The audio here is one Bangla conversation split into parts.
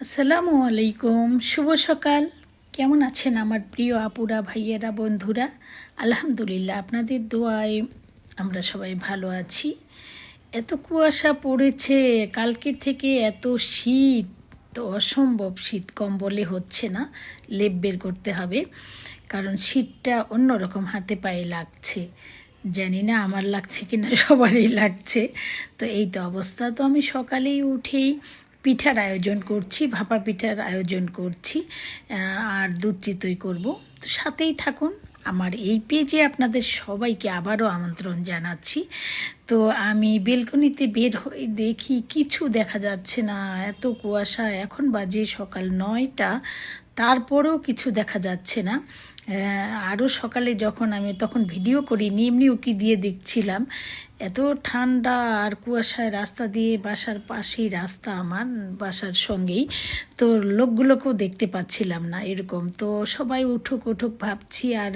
আসসালামু আলাইকুম, শুভ সকাল। কেমন আছেন আমার প্রিয় আপুরা, ভাইয়েরা, বন্ধুরা? আলহামদুলিল্লাহ, আপনাদের দোয়ায় আমরা সবাই ভালো আছি। এত কুয়াশা পড়েছে, কালকে থেকে এত শীত, তো অসম্ভব শীত কম্বলে হচ্ছে না, লেপ বের করতে হবে। কারণ শীতটা অন্যরকম হাতে পায়ে লাগছে। জানি না আমার লাগছে কিনা, সবারই লাগছে। তো এই তো অবস্থা। তো আমি সকালেই উঠেই পিঠার আয়োজন করছি, ভাপা পিঠার আয়োজন করছি আর দুধ চিতই করব। তো সাথেই থাকুন, আমার এই পেজে আপনাদের সবাইকে আবারও আমন্ত্রণ জানাচ্ছি। তো আমি বেলকনিতে বের হয়ে দেখি কিছু দেখা যাচ্ছে না, এত কুয়াশা, এখন বাজে সকাল নয়টা, তারপরেও কিছু দেখা যাচ্ছে না। আরও সকালে যখন আমি তখন ভিডিও করিনি, এমনি উকি দিয়ে দেখছিলাম। এত ঠান্ডা আর কুয়াশায় রাস্তা দিয়ে বাসার পাশেই রাস্তা আমার, বাসার সঙ্গেই। তো লোকগুলোকেও দেখতে পাচ্ছিলাম না এরকম। তো সবাই উঠুক উঠুক ভাবছি আর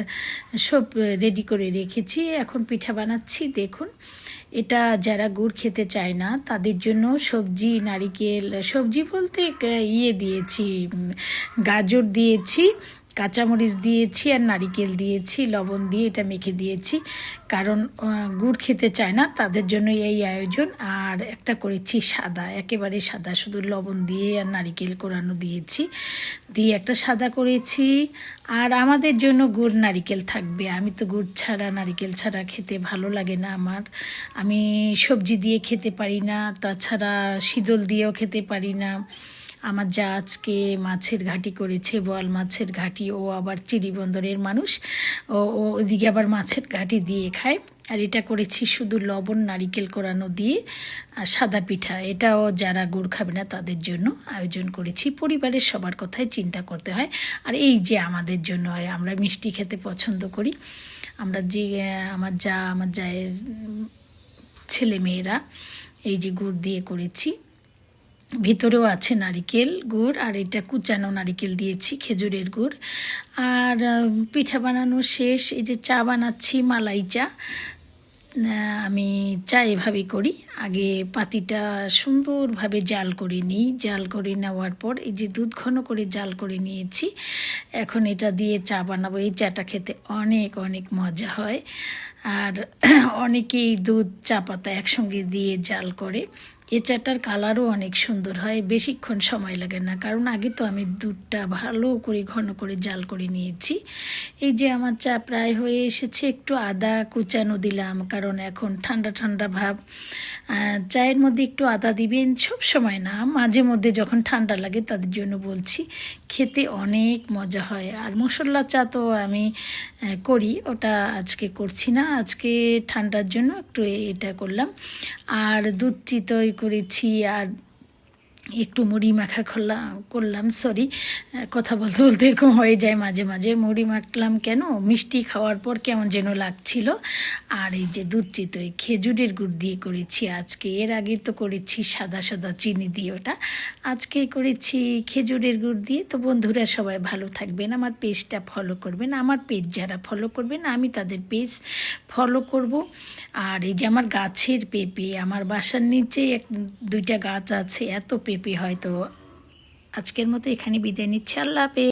সব রেডি করে রেখেছি। এখন পিঠা বানাচ্ছি, দেখুন। এটা যারা গুড় খেতে চায় না, তাদের জন্য সবজি, নারিকেল, সবজি বলতে ইয়ে দিয়েছি গাজর দিয়েছি। কাঁচামরিচ দিয়েছি আর নারিকেল দিয়েছি, লবণ দিয়ে এটা মেখে দিয়েছি। কারণ গুড় খেতে চায় না, তাদের জন্য এই আয়োজন। আর একটা করেছি সাদা, একেবারে সাদা, শুধু লবণ দিয়ে আর নারিকেল কোরানো দিয়েছি। দিয়ে একটা সাদা করেছি। আর আমাদের জন্য গুড় নারিকেল থাকবে। আমি তো গুড় ছাড়া, নারিকেল ছাড়া খেতে ভালো লাগে না আমার। আমি সবজি দিয়ে খেতে পারি না, তাছাড়া শীতল দিয়েও খেতে পারি না। আমার যা আজকে মাছের ঘাটি করেছে বল মাছের ঘাটি, ও আবার চিড়িবন্দরের মানুষ। ও ওদিকে আবার মাছের ঘাটি দিয়ে খায়। আর এটা করেছি শুধু লবণ, নারিকেল কোরানো দিয়ে, আর সাদা পিঠা। এটাও যারা গুড় খাবে না তাদের জন্য আয়োজন করেছি। পরিবারের সবার কথাই চিন্তা করতে হয়। আর এই যে আমাদের জন্য হয়, আমরা মিষ্টি খেতে পছন্দ করি। আমরা যে আমার যা, আমার জায়ের ছেলে মেয়েরা এই যে গুড় দিয়ে করেছি ভিতরেও আছে নারিকেল গুড়, আর এটা কুচানো নারিকেল দিয়েছি, খেজুরের গুড়। আর পিঠা বানানো শেষ, এই যে চা বানাচ্ছি, মালাই চা। আমি চা এভাবে করি। আগে পাতিটা সুন্দরভাবে জাল করে নিই। জাল করে নেওয়ার পর এই যে দুধ ঘন করে জাল করে নিয়েছি, এখন এটা দিয়ে চা বানাবো। এই চাটা খেতে অনেক অনেক মজা হয়। আর অনেকেই দুধ চা পাতা একসঙ্গে দিয়ে জাল করে। এ চাটার কালারও অনেক সুন্দর হয়, বেশিক্ষণ সময় লাগে না, কারণ আগে তো আমি দুধটা ভালো করে, ঘন করে জাল করে নিয়েছি। এই যে আমার চা প্রায় হয়ে এসেছে, একটু আদা কুচানো দিলাম, কারণ এখন ঠান্ডা ঠান্ডা ভাব। চায়ের মধ্যে একটু আদা দিবেন, সব সময় না, মাঝে মধ্যে যখন ঠান্ডা লাগে তাদের জন্য বলছি খেতে অনেক মজা হয়। আর মশলা চা তো আমি করি, ওটা আজকে করছি না। আজকে ঠান্ডার জন্য একটু এটা করলাম। আর দুধ চিতই করেছি, আর একটু মুড়ি মাখা করলাম করলাম সরি কথা বলতে বলতে এরকম হয়ে যায় মাঝে মাঝে। মুড়ি মাখলাম কেন? মিষ্টি খাওয়ার পর কেমন যেন লাগছিল। আর এই যে দুধ চিতই, খেজুরের গুড় দিয়ে করেছি আজকে। এর আগে তো করেছি সাদা সাদা চিনি দিয়ে ওটা। আজকে করেছি খেজুরের গুড় দিয়ে। তো বন্ধুরা সবাই ভালো থাকবেন, আমার পেজটা ফলো করবেন। আমার পেজ যারা ফলো করবেন, আমি তাদের পেজ ফলো করব। আর এই যে আমার গাছের পেঁপে, আমার বাসার নিচে এক, দুইটা গাছ আছে, এত পেঁপে হয়তো আজকের মতো এখানে বিদায় নিচ্ছে। আল্লাহ হাফেজ।